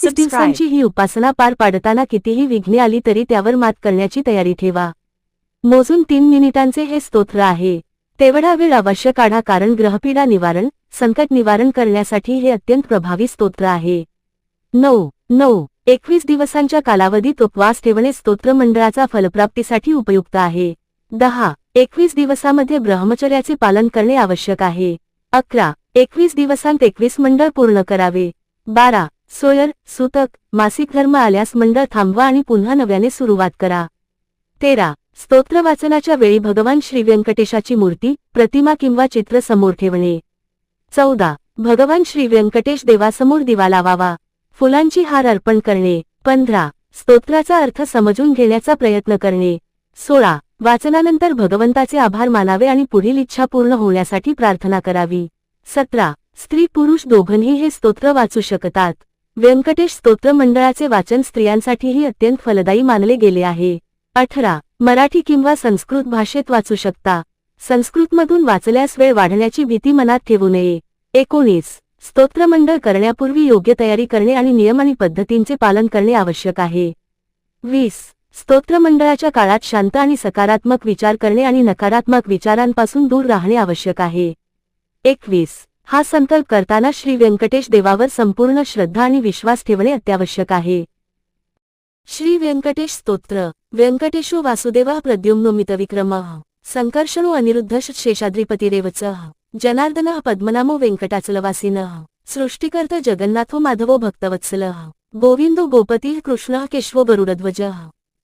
Six दिवसांची ही उपासना पार पाडताना कितीही विघ्ने आली तरी त्यावर मात करण्याची तयारी ठेवा. मोजून तीन मिनिटांचे हे स्तोत्र आहे. तेवढा वेळ अवश्य काढा कारण ग्रहपीडा निवारण संकट निवारण करण्यासाठी हे अत्यंत प्रभावी स्तोत्र आहे. नऊ नऊ एकवीस दिवसांच्या कालावधीत उपवास ठेवणे स्तोत्र मंडळाचा फलप्राप्तीसाठी उपयुक्त आहे. दहा एकवीस दिवसामध्ये ब्रह्मचर्याचे पालन करणे आवश्यक आहे. अकरा एकवीस दिवसांत एकवीस मंडळ पूर्ण करावे. बारा सोयर सुतक मासिक धर्म आल्यास मंडळ थांबवा आणि पुन्हा नव्याने सुरुवात करा. तेरा स्तोत्र वाचनाच्या वेळी भगवान श्री व्यंकटेशाची मूर्ती प्रतिमा किंवा चित्र समोर ठेवणे. चौदा भगवान श्री व्यंकटेश देवासमोर दिवा लावावा. फुलांची हार अर्पण करणे. पंधरा स्तोत्राचा अर्थ समजून घेण्याचा प्रयत्न करणे. सोळा वाचनानंतर भगवंताचे आभार मानावे आणि पुढील इच्छा पूर्ण होण्यासाठी प्रार्थना करावी. सतरा स्त्री पुरुष दोघंही हे स्तोत्र वाचू शकतात. व्यंकटेश स्तोत्र मंडळाचे वाचन स्त्रियांसाठीही अत्यंत फलदायी मानले गेले आहे. अठरा. मराठी किंवा संस्कृत भाषेत वाचू शकता. संस्कृतमधून वाचल्यास वेळ वाढण्याची भीती मनात ठेवू नये. एकोणीस. स्तोत्रमंडळ करण्यापूर्वी योग्य तयारी करणे आणि नियम आणि पद्धतींचे पालन करणे आवश्यक आहे. वीस. स्तोत्रमंडळाच्या काळात शांत आणि सकारात्मक विचार करणे आणि नकारात्मक विचारांपासून दूर राहणे आवश्यक आहे. एकवीस. हा संकल्प करताना श्री व्यंकटेश देवावर संपूर्ण श्रद्धा आणि विश्वास ठेवणे अत्यावश्यक आहे. श्री व्यंकटेश स्तोत्र. व्यंकटेशो वासुदेवा प्रद्युम्नो विक्रम। संकर्षणो अनिरुद्ध शेषाद्रिपतिरेवच। जनार्दन पद्मनामो वेंकटाचलवासीन। सृष्टिकर्त जगन्नाथो माधवो भक्तवत्सल। गोविंदो गोपती कृष्ण केशवो गरुडध्वज।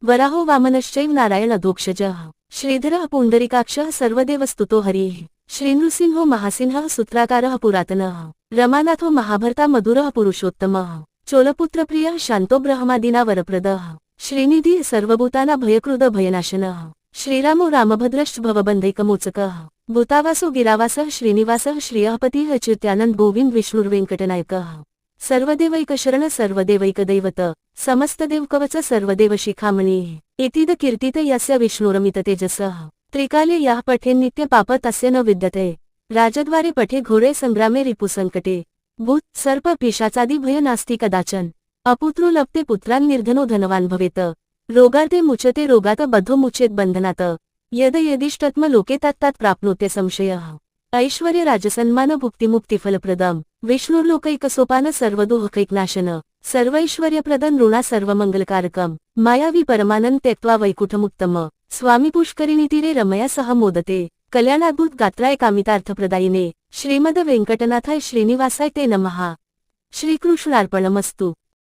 वराहो वामनश्चैव नारायण अधोक्षज। श्रीधर पुंडरिकाक्ष सर्वदेव स्तुतो हरी। श्रीनृसिंहो महासिंह सूत्राकार पुरातन. रमानाथो महाभर्ता मधुर पुरुषोत्तम. चोलपुत्रप्रिय शांतो ब्रह्मादिना वरप्रद. श्रीनिधी सर्वभूताना भयकृद भयनाशन. श्रीरामो रामभद्रश्च भवबंधैकमोचक भूतावासो गिरावास श्रीनिवास श्रियपती अच्युत्यानंद गोविंद विष्णुर्वेंकटनायक. सर्वदेवैकशरण सर्वदेवैकदैवत समस्तदेवकवच सर्वदेव शिखामणी. इतिद कीर्तित यस्य विष्णुरमित तेजस. त्रिकाले याः पठे नित्य पाप तस्य न विद्यते. राजद्वारे पठे घोरे संग्रामे रिपुसंकटे भूत सर्प पिशाचादी भय नास्ति कदाचन. अपुत्रो लपते पुत्रान् निर्धनो धनवान भवेत. रोगार्ते मुचते रोगात बद्धो मुचेत बंधनात. यद यदिष्टत्म लोके तत्तात प्राप्नोते संशय. ऐश्वर्य राजसन्मान भुक्तिमुक्तिफलप्रदम विष्णुर्लोकैकसोपान सर्वदुःखैकनाशन. सर्वैश्वर्यप्रदन ऋणा सर्वमंगलकारकम. मायावी परमानंद त्यक्त्वा वैकुठमुक्तम स्वामी पुष्करिणीतीरे रमयासह मोदते. कल्याणाद्भुत गात्राय कामितार्थप्रदायिने. श्रीमद वेंकटनाथाय श्रीनिवासाय ते नमहा. श्रीकृष्णार्पणमस्तु.